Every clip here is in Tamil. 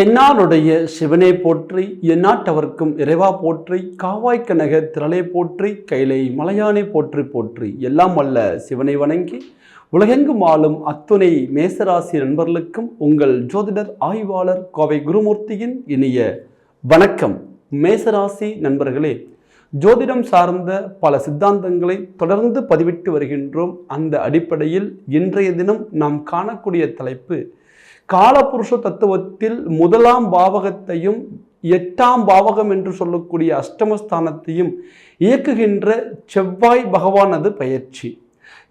என்னாருடைய சிவனை போற்றி எந்நாட்டவர்க்கும் இறைவா போற்றி காவாய் கனக திரளை போற்றி கைலை மலையானை போற்றி போற்றி எல்லாம் அல்ல சிவனை வணங்கி உலகெங்கும் ஆளும் அத்துணை மேசராசி நண்பர்களுக்கும் உங்கள் ஜோதிடர் ஆய்வாளர் கோவை குருமூர்த்தியின் இனிய வணக்கம். மேசராசி நண்பர்களே ஜோதிடம் சார்ந்த பல சித்தாந்தங்களை தொடர்ந்து பதிவிட்டு வருகின்றோம். அந்த அடிப்படையில் இன்றைய தினம் நாம் காணக்கூடிய தலைப்பு காலபுருஷ தத்துவத்தில் முதலாம் பாவகத்தையும் எட்டாம் பாவகம் என்று சொல்லக்கூடிய அஷ்டமஸ்தானத்தையும் இயக்குகின்ற செவ்வாய் பகவானது பயிற்சி.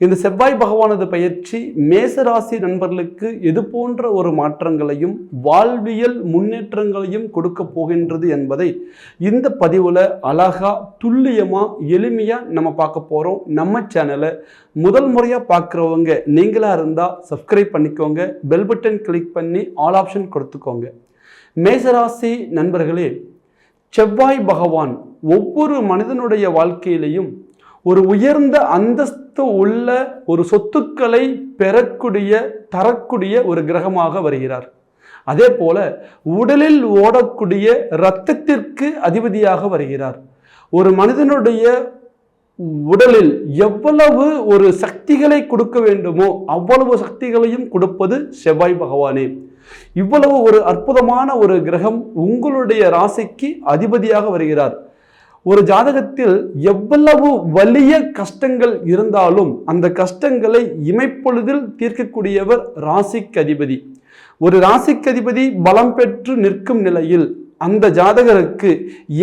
இந்த செவ்வாய் பகவானது பயிற்சி மேசராசி நண்பர்களுக்கு எது போன்ற ஒரு மாற்றங்களையும் வாழ்வியல் முன்னேற்றங்களையும் கொடுக்க போகின்றது என்பதை இந்த பதிவில் அழகா துல்லியமா எளிமையா நம்ம பார்க்க போறோம். நம்ம சேனலை முதல் முறையாக பார்க்குறவங்க நீங்களாக இருந்தால் சப்ஸ்கிரைப் பண்ணிக்கோங்க. பெல் பட்டன் கிளிக் பண்ணி ஆல் ஆப்ஷன் கொடுத்துக்கோங்க. மேசராசி நண்பர்களே செவ்வாய் பகவான் ஒவ்வொரு மனிதனுடைய வாழ்க்கையிலையும் ஒரு உயர்ந்த அந்தஸ்து உள்ள ஒரு சொத்துக்களை பெறக்கூடிய தரக்கூடிய ஒரு கிரகமாக வருகிறார். அதே போல உடலில் ஓடக்கூடிய இரத்தத்திற்கு அதிபதியாக வருகிறார். ஒரு மனிதனுடைய உடலில் எவ்வளவு ஒரு சக்திகளை கொடுக்க வேண்டுமோ அவ்வளவு சக்திகளையும் கொடுப்பது செவ்வாய் பகவானே. இவ்வளவு ஒரு அற்புதமான ஒரு கிரகம் உங்களுடைய ராசிக்கு அதிபதியாக வருகிறார். ஒரு ஜாதகத்தில் எவ்வளவு வலிய கஷ்டங்கள் இருந்தாலும் அந்த கஷ்டங்களை இமைப்பொழுதில் தீர்க்கக்கூடியவர் ராசிக்கு அதிபதி. ஒரு ராசிக்கு அதிபதி பலம் பெற்று நிற்கும் நிலையில் அந்த ஜாதகருக்கு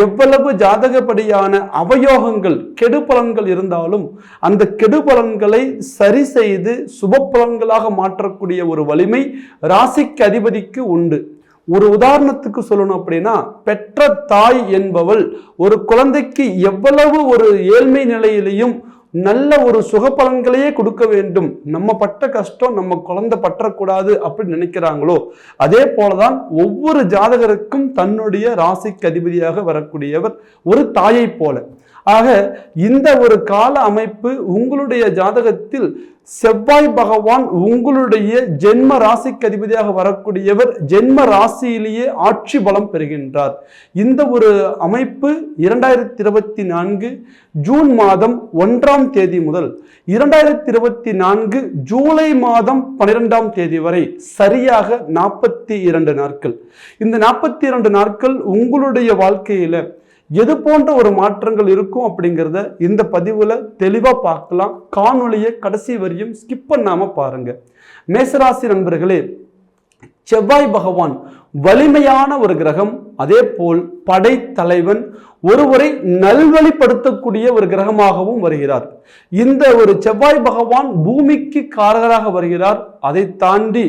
எவ்வளவு ஜாதகப்படியான அவயோகங்கள் கெடு பலன்கள் இருந்தாலும் அந்த கெடு பலன்களை சரி செய்து சுப பலன்களாக மாற்றக்கூடிய ஒரு வலிமை ராசிக்கு அதிபதிக்கு உண்டு. ஒரு உதாரணத்துக்கு சொல்லணும் அப்படின்னா பெற்ற தாய் என்பவள் ஒரு குழந்தைக்கு எவ்வளவு ஒரு ஏழ்மை நிலையிலையும் நல்ல ஒரு சுகப்பலன்களையே கொடுக்க வேண்டும். நம்ம பட்ட கஷ்டம் நம்ம குழந்தை பற்றக்கூடாது அப்படின்னு நினைக்கிறாங்களோ அதே போலதான் ஒவ்வொரு ஜாதகருக்கும் தன்னுடைய ராசிக்கு அதிபதியாக வரக்கூடியவர் ஒரு தாயை போல. ஆக இந்த ஒரு கால அமைப்பு உங்களுடைய ஜாதகத்தில் செவ்வாய் பகவான் உங்களுடைய ஜென்ம ராசிக்கு அதிபதியாக வரக்கூடியவர் ஜென்ம ராசியிலேயே ஆட்சி பலம் பெறுகின்றார். இந்த ஒரு அமைப்பு இரண்டாயிரத்தி இருபத்தி நான்கு ஜூன் மாதம் ஒன்றாம் தேதி முதல் இரண்டாயிரத்தி இருபத்தி நான்கு ஜூலை மாதம் பன்னிரெண்டாம் தேதி வரை சரியாக நாற்பத்தி இரண்டு நாட்கள். இந்த நாற்பத்தி இரண்டு நாட்கள் உங்களுடைய வாழ்க்கையில் எது போன்ற ஒரு மாற்றங்கள் இருக்கும் அப்படிங்கிறத இந்த பதிவில் தெளிவாக பார்க்கலாம். காணொலியை கடைசி வரையும் ஸ்கிப் பண்ணாமல் பாருங்க. மேசராசி நண்பர்களே செவ்வாய் பகவான் வலிமையான ஒரு கிரகம் அதே போல் படைத்தலைவன் ஒருவரை நல்வழிப்படுத்தக்கூடிய ஒரு கிரகமாகவும் வருகிறார். இந்த ஒரு செவ்வாய் பகவான் பூமிக்கு காரகராக வருகிறார். அதை தாண்டி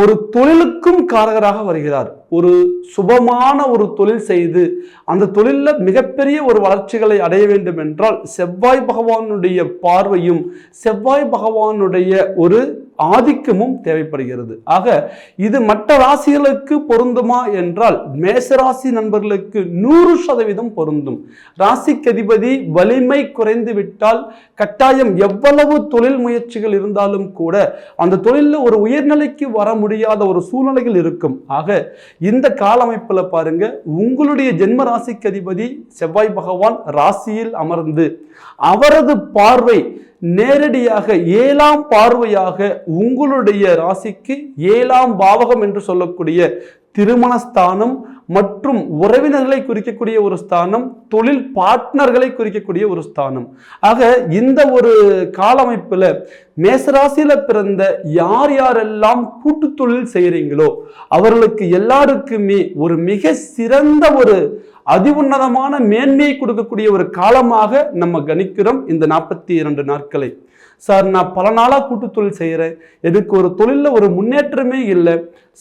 ஒரு தொழிலுக்கும் காரகராக வருகிறார். ஒரு சுபமான ஒரு தொழில் செய்து அந்த தொழிலில் மிகப்பெரிய ஒரு வளர்ச்சிகளை அடைய வேண்டும் என்றால் செவ்வாய் பகவானுடைய பார்வையும் செவ்வாய் பகவானுடைய ஒரு ஆதிக்கமும் தேவைப்படுகிறது. ஆக இது மற்ற ராசிகளுக்கு பொருந்துமா என்றால் மேசராசி நண்பர்களுக்கு நூறு சதவீதம் பொருந்தும். ராசிக்கு அதிபதி வலிமை குறைந்து விட்டால் கட்டாயம் எவ்வளவு தொழில் முயற்சிகள் இருந்தாலும் கூட அந்த தொழிலில் ஒரு உயர்நிலைக்கு வர முடியாத ஒரு சூழ்நிலைகள் இருக்கும். ஆக இந்த கால அமைப்பில் பாருங்க உங்களுடைய ஜென்ம ராசிக்கு அதிபதி செவ்வாய் பகவான் ராசியில் அமர்ந்து அவரது பார்வை நேரடியாக ஏழாம் பார்வையாக உங்களுடைய ராசிக்கு ஏழாம் பாவகம் என்று சொல்லக்கூடிய திருமணஸ்தானம் மற்றும் உறவினர்களை குறிக்கக்கூடிய ஒரு ஸ்தானம் தொழில் பார்ட்னர்களை குறிக்கக்கூடிய ஒரு ஸ்தானம். ஆக இந்த ஒரு காலமைப்பில் மேசராசியில் பிறந்த யார் யாரெல்லாம் கூட்டு தொழில் செய்கிறீங்களோ அவர்களுக்கு எல்லாருக்குமே ஒரு மிக சிறந்த ஒரு அதி உன்னதமான மேன்மையை கொடுக்கக்கூடிய ஒரு காலமாக நம்ம கணிக்கிறோம் இந்த நாற்பத்தி இரண்டு நாட்களை. சார் நான் பல நாளாக கூட்டு தொழில் செய்கிறேன் எனக்கு ஒரு தொழிலில் ஒரு முன்னேற்றமே இல்லை.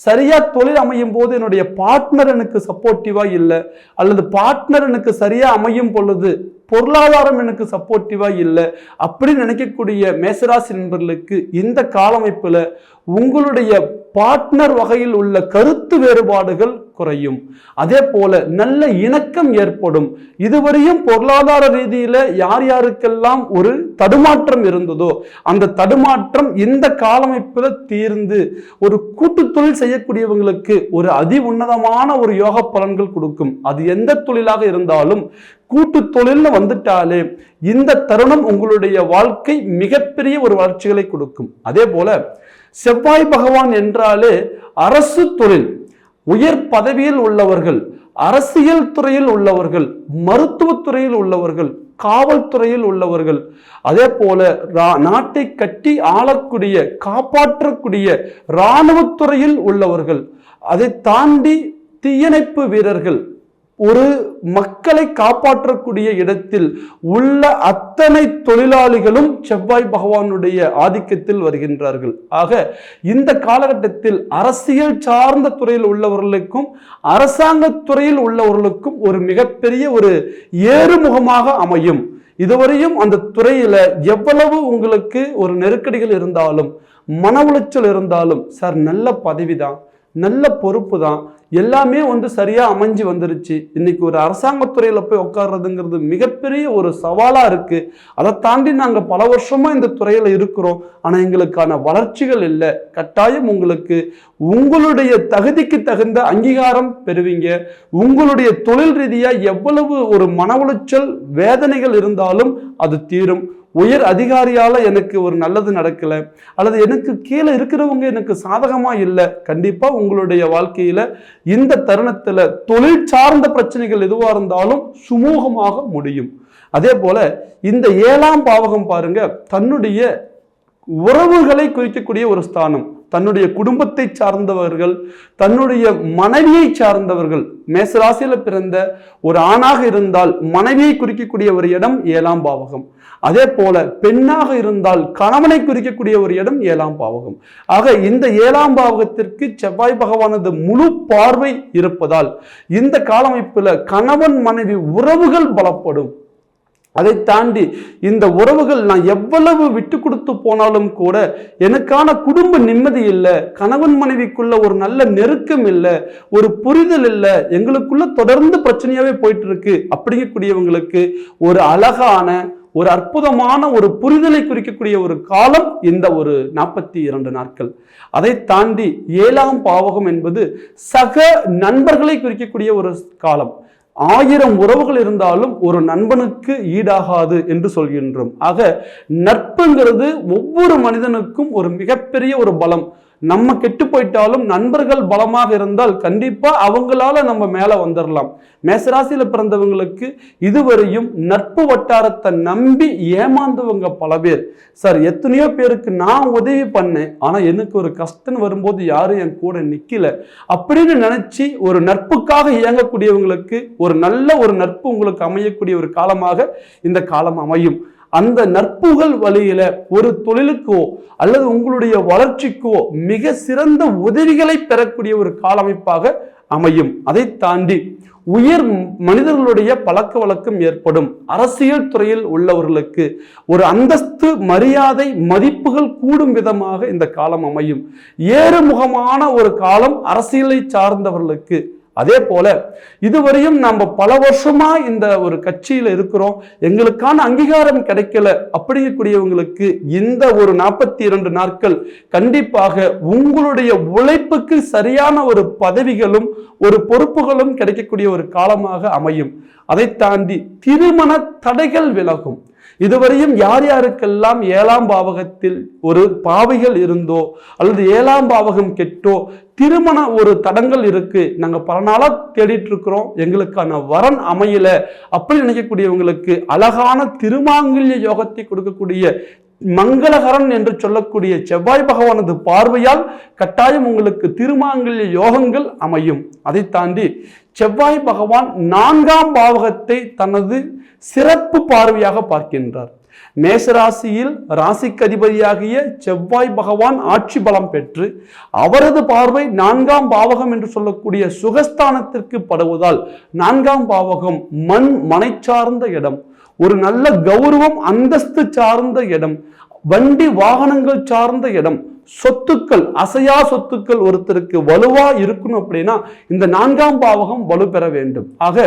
சரியாக தொழில் அமையும் போது என்னுடைய பார்ட்னர் எனக்கு சப்போர்ட்டிவாக இல்லை. அல்லது பார்ட்னர் எனக்கு சரியாக அமையும் பொழுது பொருளாதாரம் எனக்கு சப்போர்ட்டிவாக இல்லை. அப்படின்னு நினைக்கக்கூடிய மேசராசி நண்பர்களுக்கு இந்த காலமைப்பில் உங்களுடைய பார்ட்னர் வகையில் உள்ள கருத்து வேறுபாடுகள் குறையும். அதே போல நல்ல இணக்கம் ஏற்படும். இதுவரையும் பொருளாதார ரீதியில யார் யாருக்கெல்லாம் ஒரு தடுமாற்றம் இருந்ததோ அந்த தடுமாற்றம் இந்த காலமைப்பில் தீர்ந்து ஒரு கூட்டு தொழில் செய்யக்கூடியவங்களுக்கு ஒரு அதி உன்னதமான ஒரு யோக பலன்கள் கொடுக்கும். அது எந்த தொழிலாக இருந்தாலும் கூட்டு தொழில்னு வந்துட்டாலே இந்த தருணம் உங்களுடைய வாழ்க்கை மிகப்பெரிய ஒரு வளர்ச்சிகளை கொடுக்கும். அதே போல செவ்வாய் பகவான் என்றாலே அரசு தொழில் உயர் பதவியில் உள்ளவர்கள் அரசியல் துறையில் உள்ளவர்கள் மருத்துவத்துறையில் உள்ளவர்கள் காவல்துறையில் உள்ளவர்கள். அதே போல ரா- நாட்டை கட்டி ஆளக்கூடிய காப்பாற்றக்கூடிய இராணுவத்துறையில் உள்ளவர்கள். அதை தாண்டி தீயணைப்பு வீரர்கள் ஒரு மக்களை காப்பாற்றக்கூடிய இடத்தில் உள்ள அத்தனை தொழிலாளிகளும் செவ்வாய் பகவானுடைய ஆதிக்கத்தில் வருகின்றார்கள். ஆக இந்த காலகட்டத்தில் அரசியல் சார்ந்த துறையில் உள்ளவர்களுக்கும் அரசாங்க துறையில் உள்ளவர்களுக்கும் ஒரு மிகப்பெரிய ஒரு ஏறுமுகமாக அமையும். இதுவரையும் அந்த துறையில எவ்வளவு உங்களுக்கு ஒரு நெருக்கடிகள் இருந்தாலும் மன உளைச்சல் இருந்தாலும் சார் நல்ல பதவிதான். நல்ல பொறுப்பு தான் எல்லாமே வந்து சரியாக அமைஞ்சு வந்துருச்சு. இன்னைக்கு ஒரு அரசாங்கத்துறையில் போய் உட்கார்றதுங்கிறது மிகப்பெரிய ஒரு சவாலாக இருக்கு. அதை தாண்டி நாங்கள் பல வருஷமாக இந்த துறையில் இருக்கிறோம். ஆனால் எங்களுக்கான வளர்ச்சிகள் இல்லை. கட்டாயம் உங்களுக்கு உங்களுடைய தகுதிக்கு தகுந்த அங்கீகாரம் பெறுவீங்க. உங்களுடைய தொழில் ரீதியாக எவ்வளவு ஒரு மன உளைச்சல் வேதனைகள் இருந்தாலும் அது தீரும். உயர் அதிகாரியால் எனக்கு ஒரு நல்லது நடக்கல அல்லது எனக்கு கீழே இருக்கிறவங்க எனக்கு சாதகமாக இல்லை கண்டிப்பாக உங்களுடைய வாழ்க்கையில் இந்த தருணத்தில் தொழில் சார்ந்த பிரச்சனைகள் எதுவாக இருந்தாலும் சுமூகமாக முடியும். அதே போல் இந்த ஏழாம் பாவகம் பாருங்க தன்னுடைய உறவுகளை குறிக்கக்கூடிய ஒரு ஸ்தானம். தன்னுடைய குடும்பத்தை சார்ந்தவர்கள் தன்னுடைய மனைவியை சார்ந்தவர்கள் மேசராசியில பிறந்த ஒரு ஆணாக இருந்தால் மனைவியை குறிக்கக்கூடிய ஒரு இடம் ஏழாம் பாவகம். அதே போல பெண்ணாக இருந்தால் கணவனை குறிக்கக்கூடிய ஒரு இடம் ஏழாம் பாவகம். ஆக இந்த ஏழாம் பாவகத்திற்கு செவ்வாய் பகவானது முழு பார்வை இருப்பதால் இந்த காலமைப்பில் கணவன் மனைவி உறவுகள் பலப்படும். அதை தாண்டி இந்த உறவுகள் நான் எவ்வளவு விட்டு கொடுத்து போனாலும் கூட எனக்கான குடும்ப நிம்மதி இல்லை கணவன் மனைவிக்குள்ள ஒரு நல்ல நெருக்கம் இல்லை ஒரு புரிதல் இல்லை எங்களுக்குள்ள தொடர்ந்து பிரச்சனையாவே போயிட்டு இருக்கு அப்படிங்கக்கூடியவங்களுக்கு ஒரு அழகான ஒரு அற்புதமான ஒரு புரிதலை குறிக்கக்கூடிய ஒரு காலம் இந்த ஒரு நாற்பத்தி இரண்டு நாட்கள். அதை தாண்டி ஏழாம் பாவகம் என்பது சக நண்பர்களை குறிக்கக்கூடிய ஒரு காலம். ஆயிரம் உறவுகள் இருந்தாலும் ஒரு நண்பனுக்கு ஈடாகாது என்று சொல்கின்றோம். ஆக நட்புங்கிறது ஒவ்வொரு மனிதனுக்கும் ஒரு மிகப்பெரிய ஒரு பலம். நம்ம கெட்டு போயிட்டாலும் நண்பர்கள் பலமாக இருந்தால் கண்டிப்பா அவங்களால நம்ம மேல வந்துடலாம் மேசராசியில பிறந்தவங்களுக்கு இதுவரையும் நட்பு வட்டாரத்தை நம்பி ஏமாந்தவங்க பல பேர். சார் எத்தனையோ பேருக்கு நான் உதவி பண்ணேன். ஆனா எனக்கு ஒரு கஷ்டம் வரும்போது யாரும் என் கூட நிக்கல. அப்படின்னு நினைச்சு ஒரு நட்புக்காக இயங்கக்கூடியவங்களுக்கு ஒரு நல்ல ஒரு நட்பு உங்களுக்கு அமையக்கூடிய ஒரு காலமாக இந்த காலம் அமையும். அந்த நட்புகள் வழியில ஒரு தொழிலுக்கோ அல்லது உங்களுடைய வளர்ச்சிக்கோ மிக சிறந்த உதவிகளை பெறக்கூடிய ஒரு காலமைப்பாக அமையும். அதை தாண்டி உயர் மனிதர்களுடைய பழக்க வழக்கம் ஏற்படும். அரசியல் துறையில் உள்ளவர்களுக்கு ஒரு அந்தஸ்து மரியாதை மதிப்புகள் கூடும் விதமாக இந்த காலம் அமையும். ஏறுமுகமான ஒரு காலம் அரசியலை சார்ந்தவர்களுக்கு அதே போல இதுவரையும் நம்ம பல வருஷமா இந்த ஒரு கட்சியில இருக்கிறோம். எங்களுக்கான அங்கீகாரம் கிடைக்கல அப்படிங்கக்கூடியவங்களுக்கு இந்த ஒரு நாற்பத்தி இரண்டு நாட்கள் கண்டிப்பாக உங்களுடைய உழைப்புக்கு சரியான ஒரு பதவிகளும் ஒரு பொறுப்புகளும் கிடைக்கக்கூடிய ஒரு காலமாக அமையும். அதை தாண்டி திருமண தடைகள் விலகும். இதுவரையும் யார் யாருக்கெல்லாம் ஏழாம் பாவகத்தில் ஒரு பாவைகள் இருந்தோ அல்லது ஏழாம் பாவகம் கெட்டோ திருமண ஒரு தடங்கள் இருக்கு. நாங்க பல நாளா தேடிட்டு இருக்கிறோம் எங்களுக்கான வரன் அமையல. அப்படி நினைக்கக்கூடியவங்களுக்கு அழகான திருமாங்கல்ய யோகத்தை கொடுக்கக்கூடிய மங்களகரன் என்று சொல்லக்கூடிய செவ்வாய் பகவானது பார்வையால் கட்டாயம் உங்களுக்கு திருமாங்கல்ய யோகங்கள் அமையும். அதை தாண்டி செவ்வாய் பகவான் நான்காம் பாவகத்தை தனது சிறப்பு பார்வையாக பார்க்கின்றார். மேசராசியில் ராசிக்கு அதிபதியாகிய செவ்வாய் பகவான் ஆட்சி பலம் பெற்று அவரது பார்வை நான்காம் பாவகம் என்று சொல்லக்கூடிய சுகஸ்தானத்திற்கு படுவதால் நான்காம் பாவகம் மண் மனை சார்ந்த இடம் ஒரு நல்ல கௌரவம் அந்தஸ்து சார்ந்த இடம் வண்டி வாகனங்கள் சார்ந்த இடம் சொத்துக்கள் அசையா சொத்துக்கள் ஒருத்தருக்கு வலுவா இருக்கணும் அப்படின்னா இந்த நான்காம் பாவகம் வலு பெற வேண்டும். ஆக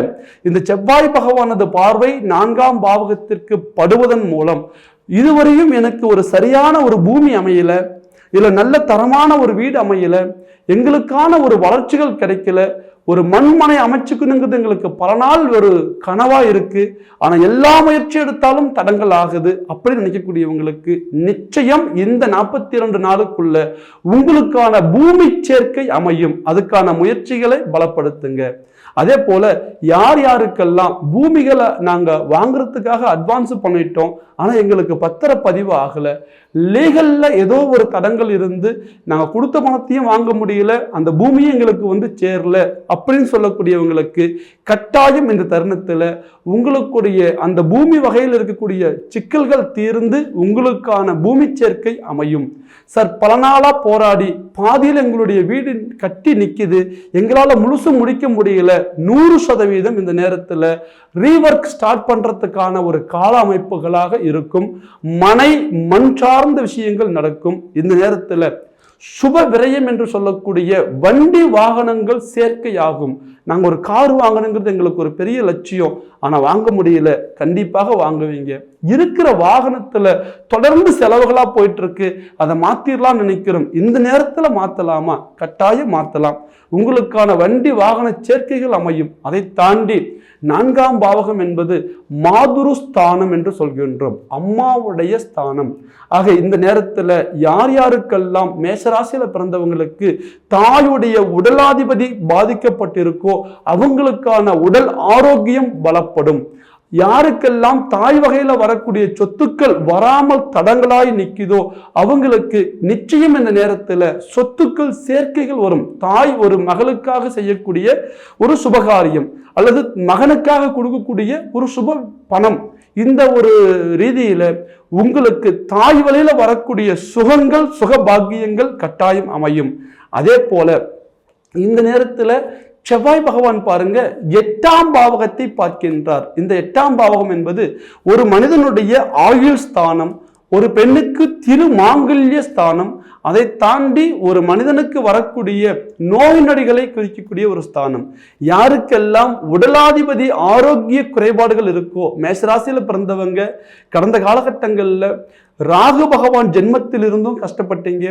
இந்த செவ்வாய் பகவானது பார்வை நான்காம் பாவகத்திற்கு படுவதன் மூலம் இதுவரையும் எனக்கு ஒரு சரியான ஒரு பூமி அமையல இல்லை நல்ல தரமான ஒரு வீடு அமையல எங்களுக்கான ஒரு வளர்ச்சிகள் கிடைக்கல ஒரு மண்மனை அமைச்சுக்கணுங்கிறது எங்களுக்கு பல நாள் ஒரு கனவா இருக்கு. ஆனா எல்லா முயற்சி எடுத்தாலும் தடங்கள் ஆகுது. அப்படி நினைக்கக்கூடியவங்களுக்கு நிச்சயம் இந்த நாற்பத்தி இரண்டு நாளுக்குள்ள உங்களுக்கான பூமி சேர்க்கை அமையும். அதுக்கான முயற்சிகளை பலப்படுத்துங்க. அதே போல யார் யாருக்கெல்லாம் பூமிகளை நாங்க வாங்குறதுக்காக அட்வான்ஸ் பண்ணிட்டோம். ஆனா எங்களுக்கு பத்திரப்பதிவு ஆகல. லீகல்ல ஏதோ ஒரு தடங்கள் இருந்து நாங்கள் கொடுத்த பணத்தையும் வாங்க முடியல. அந்த பூமியும் எங்களுக்கு வந்து சேரல. அப்படின்னு சொல்லக்கூடியவங்களுக்கு கட்டாயம் இந்த தருணத்தில் உங்களுக்குடைய அந்த பூமி வகையில் இருக்கக்கூடிய சிக்கல்கள் தீர்ந்து உங்களுக்கான பூமி சேர்க்கை அமையும். சார் பல நாளாக போராடி பாதியில் எங்களுடைய வீடு கட்டி நிற்கிது எங்களால் முழுசும் முடிக்க முடியல. நூறு சதவீதம் இந்த நேரத்தில் ரீவர்க் ஸ்டார்ட் பண்ணுறதுக்கான ஒரு கால அமைப்புகளாக இருக்கும். மனை மண் சார்ந்த விஷயங்கள் நடக்கும். இந்த நேரத்தில் சுப விரயம் என்று சொல்லக்கூடிய வண்டி வாகனங்கள் சேர்க்கையாகும். நாங்கள் ஒரு கார் வாங்கணுங்கிறது எங்களுக்கு ஒரு பெரிய லட்சியம். ஆனால் வாங்க முடியல. கண்டிப்பாக வாங்குவீங்க. இருக்கிற வாகனத்தில் தொடர்ந்து செலவுகளாக போயிட்டு இருக்கு அதை மாத்திரலாம் நினைக்கிறோம். இந்த நேரத்தில் மாற்றலாமா கட்டாயம் மாற்றலாம் உங்களுக்கான வண்டி வாகன சேர்க்கைகள் அமையும். அதை தாண்டி நான்காம் பாவகம் என்பது மாதுரு ஸ்தானம் என்று சொல்கின்றோம். அம்மாவுடைய ஸ்தானம். ஆக இந்த நேரத்தில் யார் யாருக்கெல்லாம் மேஷராசியில பிறந்தவங்களுக்கு தாயுடைய உடலாதிபதி பாதிக்கப்பட்டிருக்கோ அவங்களுக்கான உடல் ஆரோக்கியம் பலப்படும். யாருக்கெல்லாம் தாய் வகையில் வரக்கூடிய சொத்துக்கள் வராமல் தடங்களாய் நிக்குதோ அவங்களுக்கு நிச்சயம் இந்த நேரத்துல சொத்துக்கள் சேர்க்கைகள் வரும். தாய் ஒரு மகளுக்காக செய்யக்கூடிய ஒரு சுபகாரியம் அல்லது மகனுக்காக கொடுக்கக்கூடிய ஒரு சுப பணம். இந்த ஒரு ரீதியில் உங்களுக்கு தாய் வழியில் வரக்கூடிய சுகங்கள் சுகபாகியங்கள் கட்டாயம் அமையும். அதே போல இந்த நேரத்தில் செவ்வாய் பகவான் பாருங்க எட்டாம் பாவகத்தை பார்க்கின்றார். இந்த எட்டாம் பாவகம் என்பது ஒரு மனிதனுடைய ஆயுள் ஸ்தானம் ஒரு பெண்ணுக்கு திரு மாங்கல்ய ஸ்தானம் அதை தாண்டி ஒரு மனிதனுக்கு வரக்கூடிய நோய் நடிகளை குறிக்கக்கூடிய ஒரு ஸ்தானம். யாருக்கெல்லாம் உடலாதிபதி ஆரோக்கிய குறைபாடுகள் இருக்கோ மேஷராசியில் பிறந்தவங்க கடந்த காலகட்டங்களில் ராகு பகவான் ஜென்மத்திலிருந்தும் கஷ்டப்பட்டீங்க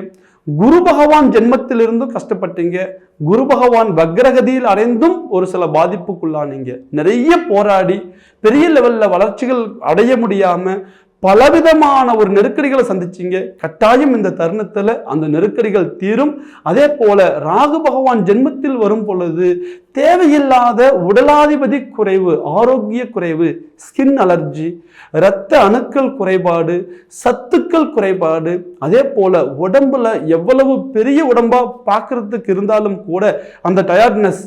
குரு பகவான் ஜென்மத்திலிருந்தும் கஷ்டப்பட்டீங்க குரு பகவான் வக்ரகதியில் அடைந்தும் ஒரு சில பாதிப்புக்குள்ளானீங்க. நிறைய போராடி பெரிய லெவலில் வளர்ச்சிகள் அடைய முடியாமல் பலவிதமான ஒரு நெருக்கடிகளை சந்திச்சீங்க. கட்டாயம் இந்த தருணத்தில் அந்த நெருக்கடிகள் தீரும். அதே போல ராகு பகவான் ஜென்மத்தில் வரும் பொழுது தேவையில்லாத உடலாதிபதி குறைவு ஆரோக்கிய குறைவு ஸ்கின் அலர்ஜி இரத்த அணுக்கள் குறைபாடு சத்துக்கள் குறைபாடு அதே போல உடம்புல எவ்வளவு பெரிய உடம்பா பார்க்கறதுக்கு இருந்தாலும் கூட அந்த டயர்ட்னஸ்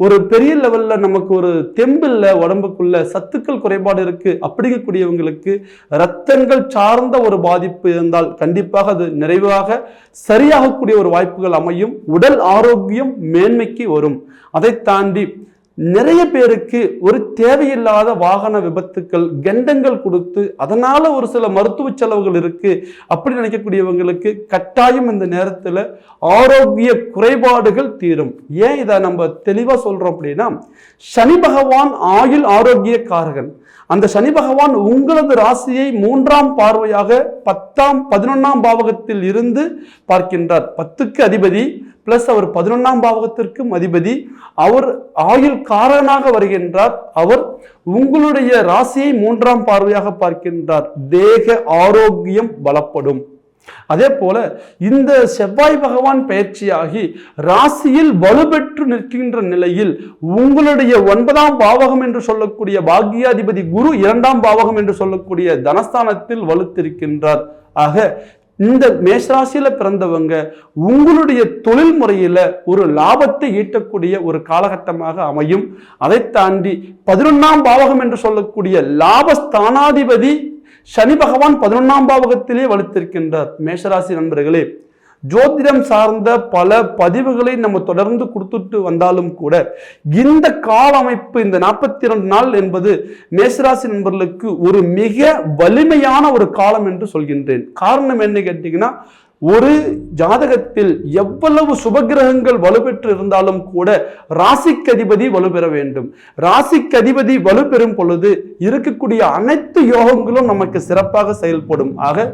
ஒரு பெரிய லெவலில் நமக்கு ஒரு தெம்பில்ல உடம்புக்குள்ள சத்துக்கள் குறைபாடு இருக்கு அப்படிங்கக்கூடியவங்களுக்கு ரத்தங்கள் சார்ந்த ஒரு பாதிப்பு இருந்தால் கண்டிப்பாக அது நிறைவாக சரியாகக்கூடிய ஒரு வாய்ப்புகள் அமையும். உடல் ஆரோக்கியம் மேன்மைக்கு வரும். அதை தாண்டி நிறைய பேருக்கு ஒரு தேவையில்லாத வாகன விபத்துக்கள் கண்டங்கள் கொடுத்து அதனால ஒரு சில மருத்துவ செலவுகள் இருக்கு. அப்படி நினைக்கக்கூடியவங்களுக்கு கட்டாயம் இந்த நேரத்தில் ஆரோக்கிய குறைபாடுகள் தீரும். ஏன் இதை நம்ம தெளிவாக சொல்றோம் அப்படின்னா சனி பகவான் ஆயுள் ஆரோக்கிய காரகன் அந்த சனி பகவான் உங்களது ராசியை மூன்றாம் பார்வையாக பத்தாம் பதினொன்னாம் பாவகத்தில் இருந்து பார்க்கின்றார். பத்துக்கு அதிபதி பிளஸ் அவர் பதினொன்றாம் பாவகத்திற்கும் அதிபதி. அவர் ஆயுள் காரனாக வருகின்றார். அவர் உங்களுடைய ராசியை மூன்றாம் பார்வையாக பார்க்கின்றார். தேக ஆரோக்கியம் பலப்படும். அதே போல இந்த செவ்வாய் பகவான் பயிற்சியாகி ராசியில் வலுப்பெற்று நிற்கின்ற நிலையில் உங்களுடைய ஒன்பதாம் பாவகம் என்று சொல்லக்கூடிய பாக்யாதிபதி குரு இரண்டாம் பாவகம் என்று சொல்லக்கூடிய தனஸ்தானத்தில் வலுத்திருக்கின்றார். ஆக இந்த மேஷராசியில பிறந்தவங்க உங்களுடைய தொழில் முறையில் ஒரு லாபத்தை ஈட்டக்கூடிய ஒரு காலகட்டமாக அமையும். அதை தாண்டி பதினொன்றாம் பாவகம் என்று சொல்லக்கூடிய லாபஸ்தானாதிபதி சனி பகவான் பதினொன்றாம் பாவகத்திலே வலுத்திருக்கின்றார். மேஷராசி நண்பர்களே ஜோதிடம் சார்ந்த பல பதிவுகளை நம்ம தொடர்ந்து கொடுத்துட்டு வந்தாலும் கூட இந்த கால அமைப்பு இந்த நாற்பத்தி இரண்டு நாள் என்பது மேசராசி நண்பர்களுக்கு ஒரு மிக வலிமையான ஒரு காலம் என்று சொல்கின்றேன். காரணம் என்ன கேட்டீங்கன்னா ஒரு ஜாதகத்தில் எவ்வளவு சுபகிரகங்கள் வலுப்பெற்று இருந்தாலும் கூட ராசிக்கு அதிபதி வலுப்பெற வேண்டும். ராசிக்கு அதிபதி வலுப்பெறும் பொழுது இருக்கக்கூடிய அனைத்து யோகங்களும் நமக்கு சிறப்பாக செயல்படும். ஆக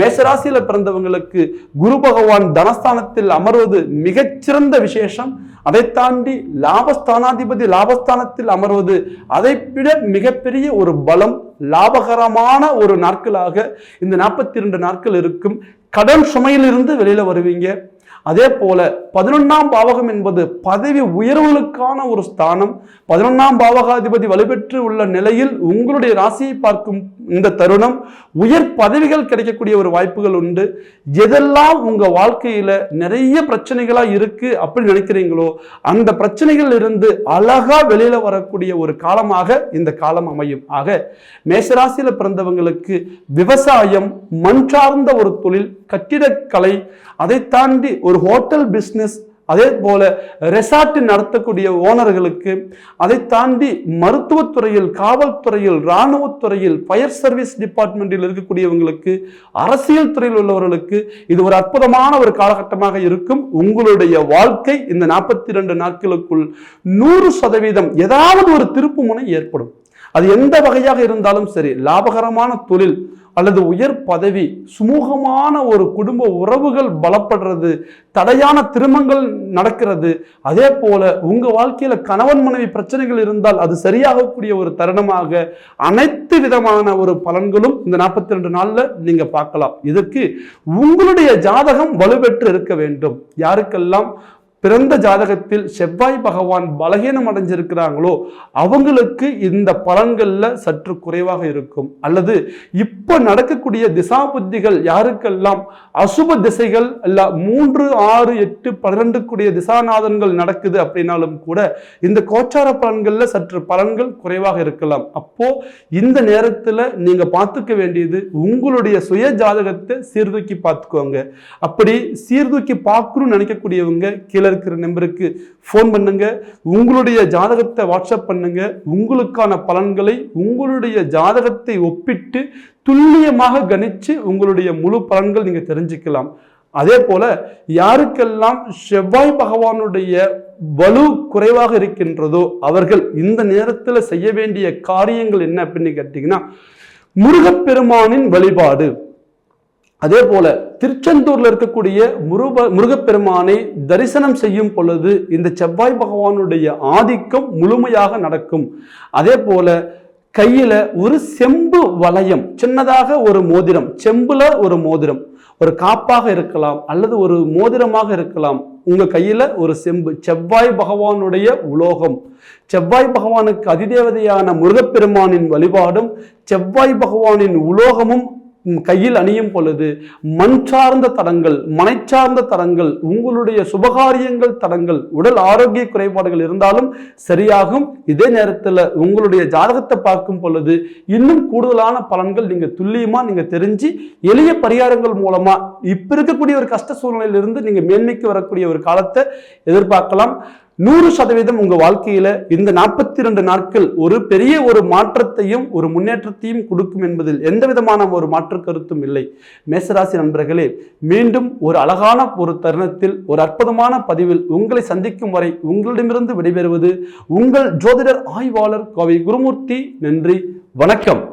மேஷராசியில பிறந்தவங்களுக்கு குரு பகவான் தனஸ்தானத்தில் அமர்வது மிகச்சிறந்த விசேஷம். அதை தாண்டி லாபஸ்தானாதிபதி லாபஸ்தானத்தில் அமர்வது அதை விட மிகப்பெரிய ஒரு பலம் லாபகரமான ஒரு நாட்களாக இந்த நாற்பத்தி இரண்டு நாட்கள் இருக்கும். கடன் சுமையிலிருந்து வெளியில் வருவீங்க. அதே போல பதினொன்றாம் பாவகம் என்பது பதவி உயர்வுகளுக்கான ஒரு ஸ்தானம். பதினொன்றாம் பாவகாதிபதி வலுப்பெற்று உள்ள நிலையில் உங்களுடைய ராசியை பார்க்கும் இந்த தருணம் உயர் பதவிகள் கிடைக்கக்கூடிய ஒரு வாய்ப்புகள் உண்டு. எதெல்லாம் உங்கள் வாழ்க்கையில் நிறைய பிரச்சனைகளாக இருக்கு அப்படின்னு நினைக்கிறீங்களோ அந்த பிரச்சனைகள் இருந்து அழகா வெளியில் வரக்கூடிய ஒரு காலமாக இந்த காலம் அமையும். ஆக மேசராசியில் பிறந்தவங்களுக்கு விவசாயம் மண் சார்ந்த ஒரு தொழில் கட்டிடக்கலை அதை தாண்டி ஒரு ஹோட்டல் பிஸ்னஸ் அதே போல ரெசார்ட் நடத்தக்கூடிய ஓனர்களுக்கு அதை தாண்டி மருத்துவத்துறையில் காவல்துறையில் இராணுவத்துறையில் ஃபயர் சர்வீஸ் டிபார்ட்மெண்ட்டில் இருக்கக்கூடியவங்களுக்கு அரசியல் துறையில் உள்ளவர்களுக்கு இது ஒரு அற்புதமான ஒரு காலகட்டமாக இருக்கும். உங்களுடைய வாழ்க்கை இந்த நாற்பத்தி ரெண்டு நாட்களுக்குள் நூறு சதவீதம் ஏதாவது ஒரு திருப்பு முனை ஏற்படும். அது எந்த வகையாக இருந்தாலும் சரி லாபகரமான தொழில் அல்லது உயர் பதவி சுமூகமான ஒரு குடும்ப உறவுகள் பலப்படுறது தடையான திருமங்கள் நடக்கிறது அதே போல உங்க வாழ்க்கையில கணவன் மனைவி பிரச்சனைகள் இருந்தால் அது சரியாகக்கூடிய ஒரு தருணமாக அனைத்து விதமான ஒரு பலன்களும் இந்த நாற்பத்தி ரெண்டு நாள்ல நீங்க பார்க்கலாம். இதற்கு உங்களுடைய ஜாதகம் வலுப்பெற்று இருக்க வேண்டும். யாருக்கெல்லாம் பிறந்த ஜாதகத்தில் செவ்வாய் பகவான் பலகீனம் அடைஞ்சிருக்கிறாங்களோ அவங்களுக்கு இந்த பலன்களில் சற்று குறைவாக இருக்கும். அல்லது இப்போ நடக்கக்கூடிய திசா புத்திகள் யாருக்கெல்லாம் அசுப திசைகள் அல்ல மூன்று ஆறு எட்டு பன்னிரெண்டு திசாநாதன்கள் நடக்குது அப்படின்னாலும் கூட இந்த கோச்சார பலன்களில் சற்று பலன்கள் குறைவாக இருக்கலாம். அப்போ இந்த நேரத்துல நீங்க பார்த்துக்க வேண்டியது உங்களுடைய சுய ஜாதகத்தை சீர்தூக்கி பார்த்துக்கோங்க. அப்படி சீர்தூக்கி பார்க்கணும்னு நினைக்கக்கூடியவங்க கீழே இருக்கிற நம்பருக்கு ஃபோன் பண்ணுங்க. உங்களுடைய ஜாதகத்தை வாட்ஸ்அப் பண்ணுங்க. உங்களுக்கான பலன்களை உங்களுடைய ஜாதகத்தை ஒப்பிட்டு துல்லியமாக கணிச்சு உங்களுடைய முழு பலன்கள் நீங்கள் தெரிஞ்சுக்கலாம். அதே போல யாருக்கெல்லாம் செவ்வாய் பகவானுடைய வலு குறைவாக இருக்கின்றதோ அவர்கள் இந்த நேரத்தில் செய்ய வேண்டிய காரியங்கள் என்ன அப்படின்னு கேட்டிங்கன்னா முருகப்பெருமானின் வழிபாடு. அதே போல திருச்செந்தூர்ல இருக்கக்கூடிய முருக முருகப்பெருமானை தரிசனம் செய்யும் பொழுது இந்த செவ்வாய் பகவானுடைய ஆதிக்கம் முழுமையாக நடக்கும். அதே போல கையில ஒரு செம்பு வளையம் சின்னதாக ஒரு மோதிரம் செம்புல ஒரு மோதிரம் ஒரு காப்பாக இருக்கலாம் அல்லது ஒரு மோதிரமாக இருக்கலாம். உங்க கையில ஒரு செம்பு. செவ்வாய் பகவானுடைய உலோகம். செவ்வாய் பகவானுக்கு அதிதேவதையான முருகப்பெருமானின் வழிபாடும் செவ்வாய் பகவானின் உலோகமும் கையில் அணியும் பொழுது மண் சார்ந்த தடங்கள் மனை சார்ந்த தடங்கள் உங்களுடைய சுபகாரியங்கள் தடங்கள் உடல் ஆரோக்கிய குறைபாடுகள் இருந்தாலும் சரியாகும். இதே நேரத்தில் உங்களுடைய ஜாதகத்தை பார்க்கும் பொழுது இன்னும் கூடுதலான பலன்கள் நீங்கள் துல்லியமாக நீங்கள் தெரிஞ்சு எளிய பரிகாரங்கள் மூலமாக இப்போ இருக்கக்கூடிய ஒரு கஷ்ட சூழ்நிலையிலிருந்து நீங்கள் மேன்மைக்கு வரக்கூடிய ஒரு காலத்தை எதிர்பார்க்கலாம். நூறு சதவீதம் உங்க வாழ்க்கையில இந்த நாற்பத்தி ரெண்டு நாட்கள் ஒரு பெரிய ஒரு மாற்றத்தையும் ஒரு முன்னேற்றத்தையும் கொடுக்கும் என்பதில் எந்த விதமான ஒரு மாற்று கருத்தும் இல்லை. மேசராசி நண்பர்களே மீண்டும் ஒரு அழகான ஒரு தருணத்தில் ஒரு அற்புதமான பதிவில் உங்களை சந்திக்கும் வரை உங்களிடமிருந்து விடைபெறுவது உங்கள் ஜோதிடர் ஆய்வாளர் கோவை குருமூர்த்தி. நன்றி வணக்கம்.